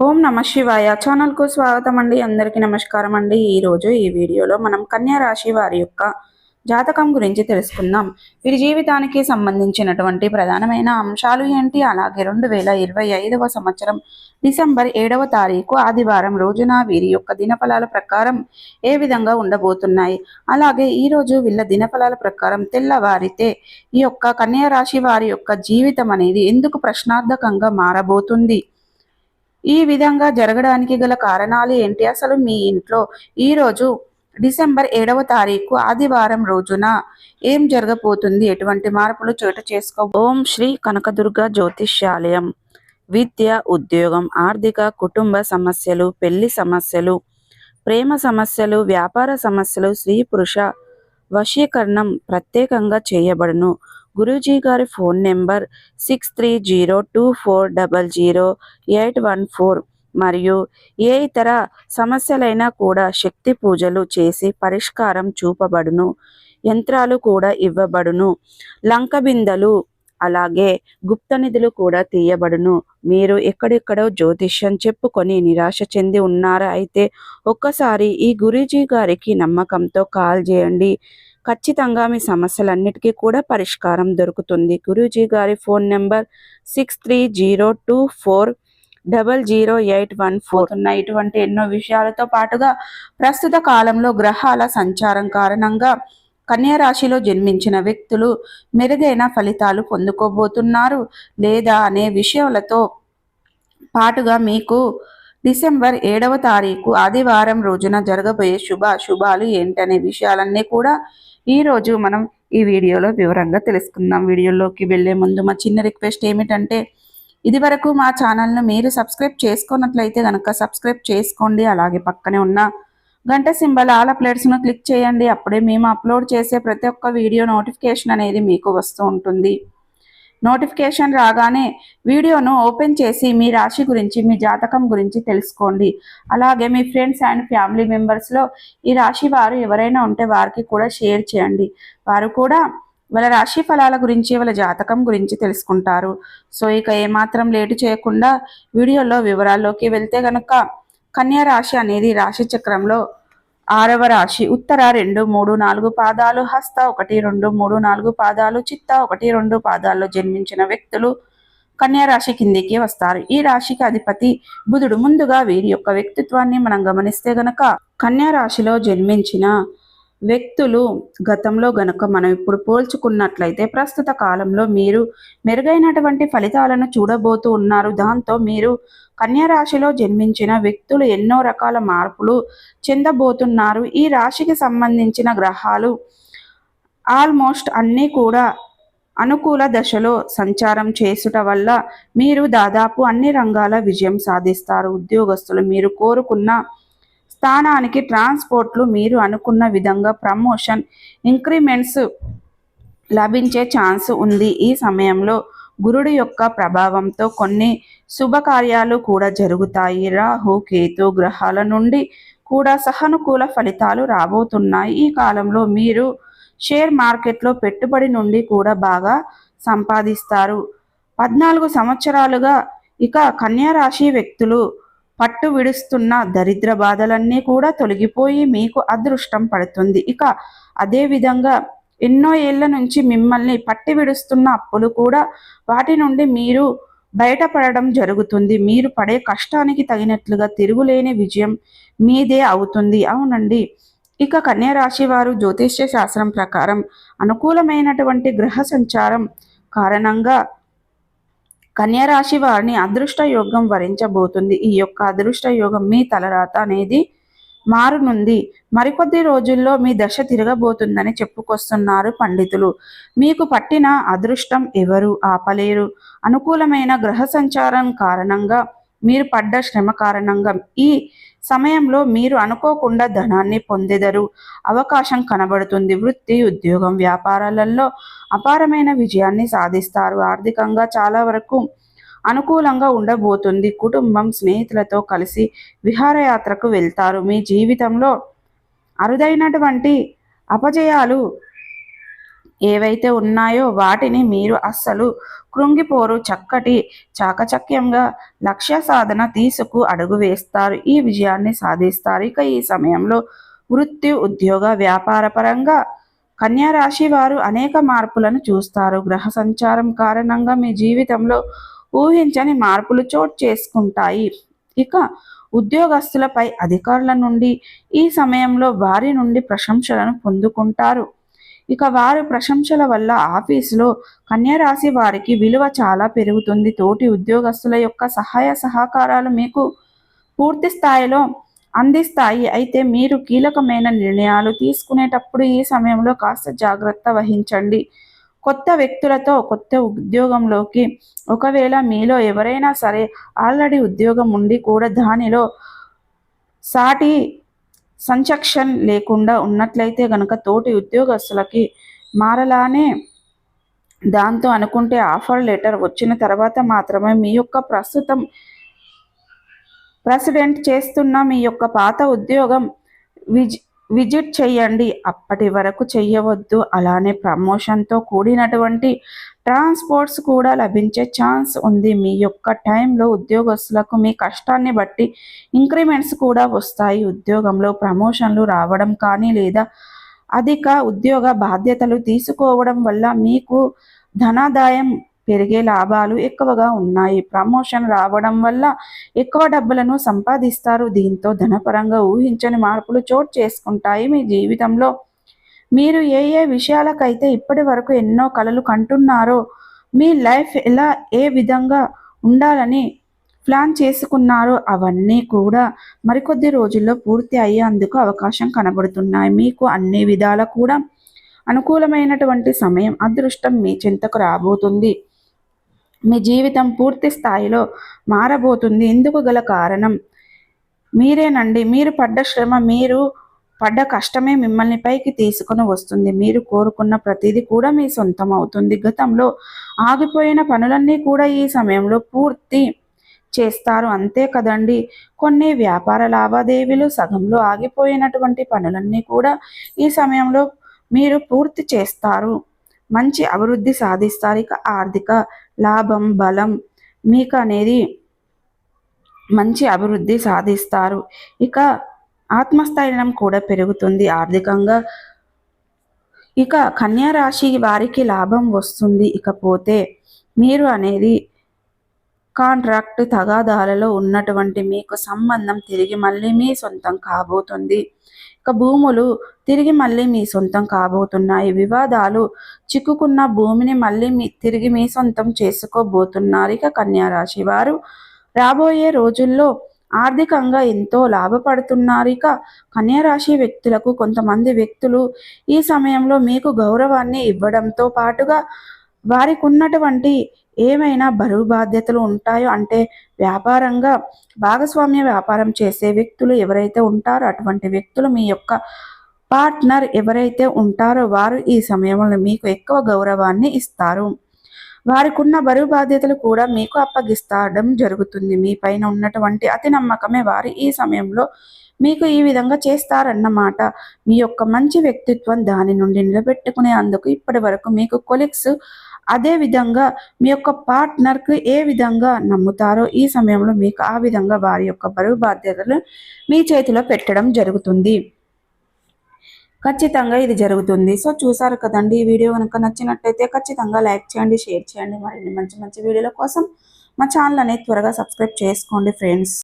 ఓం నమ శివాయ. ఛానల్కు స్వాగతం అండి అందరికీ నమస్కారం అండి ఈరోజు ఈ వీడియోలో మనం కన్యా రాశి వారి యొక్క జాతకం గురించి తెలుసుకుందాం. వీరి జీవితానికి సంబంధించినటువంటి ప్రధానమైన అంశాలు ఏంటి? అలాగే రెండు వేల ఇరవై ఐదవ సంవత్సరం డిసెంబర్ ఏడవ తారీఖు ఆదివారం రోజున వీరి యొక్క దినఫలాల ప్రకారం ఏ విధంగా ఉండబోతున్నాయి? అలాగే ఈ రోజు వీళ్ళ దినఫలాల ప్రకారం తెల్లవారితే ఈ యొక్క కన్యా రాశి వారి యొక్క జీవితం అనేది ఎందుకు ప్రశ్నార్థకంగా మారబోతుంది? ఈ విధంగా జరగడానికి గల కారణాలు ఏంటి? అసలు మీ ఇంట్లో ఈరోజు డిసెంబర్ ఏడవ తారీఖు ఆదివారం రోజున ఏం జరగబోతుంది? ఎటువంటి మార్పులు చోటు చేసుకో ఓం శ్రీ కనకదుర్గ జ్యోతిష్యాలయం. విద్య ఉద్యోగం ఆర్థిక కుటుంబ సమస్యలు పెళ్ళి సమస్యలు ప్రేమ సమస్యలు వ్యాపార సమస్యలు స్త్రీ పురుష వశీకరణం ప్రత్యేకంగా చేయబడును. గురూజీ గారి phone number six three zero two four double zero eight one four మరియు ఏ ఇతర సమస్యలైనా కూడా శక్తి పూజలు చేసి పరిష్కారం చూపబడును యంత్రాలు కూడా ఇవ్వబడును లంక బిందెలు అలాగే గుప్త నిధులు కూడా తీయబడును. మీరు ఎక్కడెక్కడో జ్యోతిష్యం చెప్పుకొని నిరాశ చెంది ఉన్నారా అయితే ఒక్కసారి ఈ గురూజీ గారికి నమ్మకంతో కాల్ చేయండి. ఖచ్చితంగా మీ సమస్యలన్నిటికీ కూడా పరిష్కారం దొరుకుతుంది. గురూజీ గారి phone number six three zero two four double zero eight one four. ఉన్న ఇటువంటి ఎన్నో విషయాలతో పాటుగా ప్రస్తుత కాలంలో గ్రహాల సంచారం కారణంగా కన్యా రాశిలో జన్మించిన వ్యక్తులు మెరుగైన ఫలితాలు పొందుకోబోతున్నారు. లేదా అనే విషయాలతో పాటుగా మీకు డిసెంబర్ ఏడవ తారీఖు ఆదివారం రోజున జరగబోయే శుభ శుభాలు ఏంటనే విషయాలన్నీ కూడా ఈరోజు మనం ఈ వీడియోలో వివరంగా తెలుసుకుందాం. వీడియోలోకి వెళ్ళే ముందు మా చిన్న రిక్వెస్ట్ ఏమిటంటే ఇది వరకు మా ఛానల్ను మీరు సబ్స్క్రైబ్ చేసుకున్నట్లయితే కనుక సబ్స్క్రైబ్ చేసుకోండి. అలాగే పక్కనే ఉన్న గంట సింబల్ ఆల్ అప్లేట్స్ను క్లిక్ చేయండి. అప్పుడే మేము అప్లోడ్ చేసే ప్రతి ఒక్క వీడియో నోటిఫికేషన్ అనేది మీకు వస్తూ ఉంటుంది. నోటిఫికేషన్ రాగానే వీడియోను ఓపెన్ చేసి మీ రాశి గురించి మీ జాతకం గురించి తెలుసుకోండి. అలాగే మీ ఫ్రెండ్స్ అండ్ ఫ్యామిలీ మెంబర్స్లో ఈ రాశి వారు ఎవరైనా ఉంటే వారికి కూడా షేర్ చేయండి. వారు కూడా వాళ్ళ రాశి ఫలాల గురించి వాళ్ళ జాతకం గురించి తెలుసుకుంటారు. సో ఇక ఏమాత్రం లేటు చేయకుండా వీడియోలో వివరాల్లోకి వెళ్తే గనక కన్యా రాశి అనేది రాశి చక్రంలో ఆరవ రాశి ఉత్తర రెండు మూడు నాలుగు పాదాలు హస్త ఒకటి రెండు మూడు నాలుగు పాదాలు చిత్త ఒకటి రెండు పాదాల్లో జన్మించిన వ్యక్తులు కన్యా రాశి కిందికి వస్తారు. ఈ రాశికి అధిపతి బుధుడు. ముందుగా వీరి యొక్క వ్యక్తిత్వాన్ని మనం గమనిస్తే గనక కన్యా రాశిలో జన్మించిన వ్యక్తులు గతంలో గనుక మనం ఇప్పుడు పోల్చుకున్నట్లయితే ప్రస్తుత కాలంలో మీరు మెరుగైనటువంటి ఫలితాలను చూడబోతూ ఉన్నారు. దాంతో మీరు కన్యా రాశిలో జన్మించిన వ్యక్తులు ఎన్నో రకాల మార్పులు చెందబోతున్నారు. ఈ రాశికి సంబంధించిన గ్రహాలు ఆల్మోస్ట్ అన్నీ కూడా అనుకూల దశలో సంచారం చేసుట వల్ల మీరు దాదాపు అన్ని రంగాల విజయం సాధిస్తారు. ఉద్యోగస్తులు మీరు కోరుకున్న స్థానానికి ట్రాన్స్పోర్ట్లు మీరు అనుకున్న విధంగా ప్రమోషన్ ఇంక్రిమెంట్స్ లభించే ఛాన్స్ ఉంది. ఈ సమయంలో గురుడు యొక్క ప్రభావంతో కొన్ని శుభకార్యాలు కూడా జరుగుతాయి. రాహు కేతు గ్రహాల నుండి కూడా సహనుకూల ఫలితాలు రాబోతున్నాయి. ఈ కాలంలో మీరు షేర్ మార్కెట్లో పెట్టుబడి నుండి కూడా బాగా సంపాదిస్తారు. పద్నాలుగు సంవత్సరాలుగా ఇక కన్యా రాశి వ్యక్తులు పట్టు విడుస్తున్న దరిద్ర బాధలన్నీ కూడా తొలగిపోయి మీకు అదృష్టం పడుతుంది. ఇక అదేవిధంగా ఎన్నో ఏళ్ళ నుంచి మిమ్మల్ని పట్టి విడుస్తున్న అప్పులు కూడా వాటి నుండి మీరు బయటపడడం జరుగుతుంది. మీరు పడే కష్టానికి తగినట్లుగా తిరుగులేని విజయం మీదే అవుతుంది. అవునండి. ఇక కన్యారాశి వారు జ్యోతిష్య శాస్త్రం ప్రకారం అనుకూలమైనటువంటి గ్రహ సంచారం కారణంగా కన్యరాశి వారిని అదృష్ట యోగం వరించబోతుంది. ఈ యొక్క అదృష్ట యోగం మీ తలరాత అనేది మారునుంది. మరికొద్ది రోజుల్లో మీ దశ తిరగబోతుందని చెప్పుకొస్తున్నారు పండితులు. మీకు పట్టిన అదృష్టం ఎవరు? ఆపలేరు. అనుకూలమైన గ్రహ సంచారం కారణంగా మీరు పడ్డ శ్రమ కారణంగా ఈ సమయంలో మీరు అనుకోకుండా ధనాన్ని పొందెదరు. అవకాశం కనబడుతుంది. వృత్తి ఉద్యోగం వ్యాపారాలలో అపారమైన విజయాన్ని సాధిస్తారు. ఆర్థికంగా చాలా వరకు అనుకూలంగా ఉండబోతుంది. కుటుంబం స్నేహితులతో కలిసి విహారయాత్రకు వెళ్తారు. మీ జీవితంలో అరుదైనటువంటి అపజయాలు ఏవైతే ఉన్నాయో వాటిని మీరు అస్సలు కృంగిపోరు. చక్కటి చాకచక్యంగా లక్ష్య సాధన తీసుకు అడుగు వేస్తారు. ఈ విజయాన్ని సాధిస్తారు. ఇక ఈ సమయంలో వృత్తి ఉద్యోగ వ్యాపార పరంగా కన్యారాశి వారు అనేక మార్పులను చూస్తారు. గ్రహ సంచారం కారణంగా మీ జీవితంలో ఊహించని మార్పులు చోటు చేసుకుంటాయి. ఇక ఉద్యోగస్తులపై అధికారుల నుండి ఈ సమయంలో వారి నుండి ప్రశంసలను పొందుకుంటారు. ఇక వారి ప్రశంసల వల్ల ఆఫీసులో కన్యరాశి వారికి విలువ చాలా పెరుగుతుంది. తోటి ఉద్యోగస్తుల యొక్క సహాయ సహకారాలు మీకు పూర్తి స్థాయిలో అందిస్తాయి. అయితే మీరు కీలకమైన నిర్ణయాలు తీసుకునేటప్పుడు ఈ సమయంలో కాస్త జాగ్రత్త వహించండి. కొత్త వ్యక్తులతో కొత్త ఉద్యోగంలోకి ఒకవేళ మీలో ఎవరైనా సరే ఆల్రెడీ ఉద్యోగం ఉండి కూడా దానిలో సాటి సంచక్షన్ లేకుండా ఉన్నట్లయితే గనక తోటి ఉద్యోగస్తులకి మారలానే దాంతో అనుకుంటే ఆఫర్ లెటర్ వచ్చిన తర్వాత మాత్రమే మీ యొక్క ప్రస్తుతం ప్రెసిడెంట్ చేస్తున్న మీ యొక్క పాత ఉద్యోగం విజ్ విజిట్ చేయండి. అప్పటి వరకు చేయవద్దు అలానే ప్రమోషన్తో కూడినటువంటి ట్రాన్స్పోర్ట్స్ కూడా లభించే ఛాన్స్ ఉంది. మీ యొక్క టైంలో ఉద్యోగస్తులకు మీ కష్టాన్ని బట్టి ఇంక్రిమెంట్స్ కూడా వస్తాయి. ఉద్యోగంలో ప్రమోషన్లు రావడం కానీ లేదా అధిక ఉద్యోగ బాధ్యతలు తీసుకోవడం వల్ల మీకు ధనాదాయం పెరిగే లాభాలు ఎక్కువగా ఉన్నాయి. ప్రమోషన్ రావడం వల్ల ఎక్కువ డబ్బులను సంపాదిస్తారు. దీంతో ధనపరంగా ఊహించని మార్పులు చోటు చేసుకుంటాయి. మీ జీవితంలో మీరు ఏ ఏ విషయాలకైతే ఇప్పటి వరకు ఎన్నో కళలు కంటున్నారో మీ లైఫ్ ఎలా ఏ విధంగా ఉండాలని ప్లాన్ చేసుకున్నారో అవన్నీ కూడా మరికొద్ది రోజుల్లో పూర్తి అయ్యేందుకు అవకాశం కనబడుతున్నాయి. మీకు అన్ని విధాల కూడా అనుకూలమైనటువంటి సమయం అదృష్టం మీ చింతకు రాబోతుంది. మీ జీవితం పూర్తి స్థాయిలో మారబోతుంది. ఎందుకు గల కారణం? మీరేనండి. మీరు పడ్డ శ్రమ మీరు పడ్డ కష్టమే మిమ్మల్ని పైకి తీసుకుని వస్తుంది. మీరు కోరుకున్న ప్రతిదీ కూడా మీ సొంతం అవుతుంది. గతంలో ఆగిపోయిన పనులన్నీ కూడా ఈ సమయంలో పూర్తి చేస్తారు. అంతే కదండి. కొన్ని వ్యాపార లావాదేవీలు సగంలో ఆగిపోయినటువంటి పనులన్నీ కూడా ఈ సమయంలో మీరు పూర్తి చేస్తారు. మంచి అభివృద్ధి సాధిస్తారు. ఇక ఆర్థిక లాభం బలం మీకు అనేది మంచి అభివృద్ధి సాధిస్తారు. ఇక ఆత్మస్థైర్యం కూడా పెరుగుతుంది ఆర్థికంగా. ఇక కన్యా రాశి వారికి లాభం వస్తుంది. ఇకపోతే మీరు అనేది కాంట్రాక్ట్ తగాదాలలో ఉన్నటువంటి మీకు సంబంధం తిరిగి మళ్ళీ మీ సొంతం కాబోతుంది. ఇక భూములు తిరిగి మళ్ళీ మీ సొంతం కాబోతున్నాయి. వివాదాలు చిక్కుకున్న భూమిని మళ్ళీ మీ తిరిగి మీ సొంతం చేసుకోబోతున్నారు. ఇక కన్యారాశి వారు రాబోయే రోజుల్లో ఆర్థికంగా ఎంతో లాభపడుతున్నారు. ఇక కన్యారాశి వ్యక్తులకు కొంతమంది వ్యక్తులు ఈ సమయంలో మీకు గౌరవాన్ని ఇవ్వడంతో పాటుగా వారికి ఉన్నటువంటి ఏమైనా బరువు బాధ్యతలు ఉంటాయో అంటే వ్యాపారంగా భాగస్వామ్య వ్యాపారం చేసే వ్యక్తులు ఎవరైతే ఉంటారో అటువంటి వ్యక్తులు మీ యొక్క పార్ట్నర్ ఎవరైతే ఉంటారో వారు ఈ సమయంలో మీకు ఎక్కువ గౌరవాన్ని ఇస్తారు. వారికి ఉన్న బరువు బాధ్యతలు కూడా మీకు అప్పగిస్తాడం జరుగుతుంది. మీ పైన ఉన్నటువంటి అతి నమ్మకమే వారు ఈ సమయంలో మీకు ఈ విధంగా చేస్తారన్నమాట. మీ యొక్క మంచి వ్యక్తిత్వం దాని నుండి నిలబెట్టుకునే అందుకు ఇప్పటి వరకు మీకు కొలిక్స్ అదే విధంగా మీ యొక్క పార్ట్నర్కు ఏ విధంగా నమ్ముతారో ఈ సమయంలో మీకు ఆ విధంగా వారి యొక్క బరువు బాధ్యతలు మీ చేతిలో పెట్టడం జరుగుతుంది. ఖచ్చితంగా ఇది జరుగుతుంది. సో చూసారు కదండి ఈ వీడియో కనుక నచ్చినట్టయితే ఖచ్చితంగా లైక్ చేయండి షేర్ చేయండి. మరిన్ని మంచి మంచి వీడియోల కోసం మా ఛానల్ అనేది త్వరగా సబ్స్క్రైబ్ చేసుకోండి ఫ్రెండ్స్.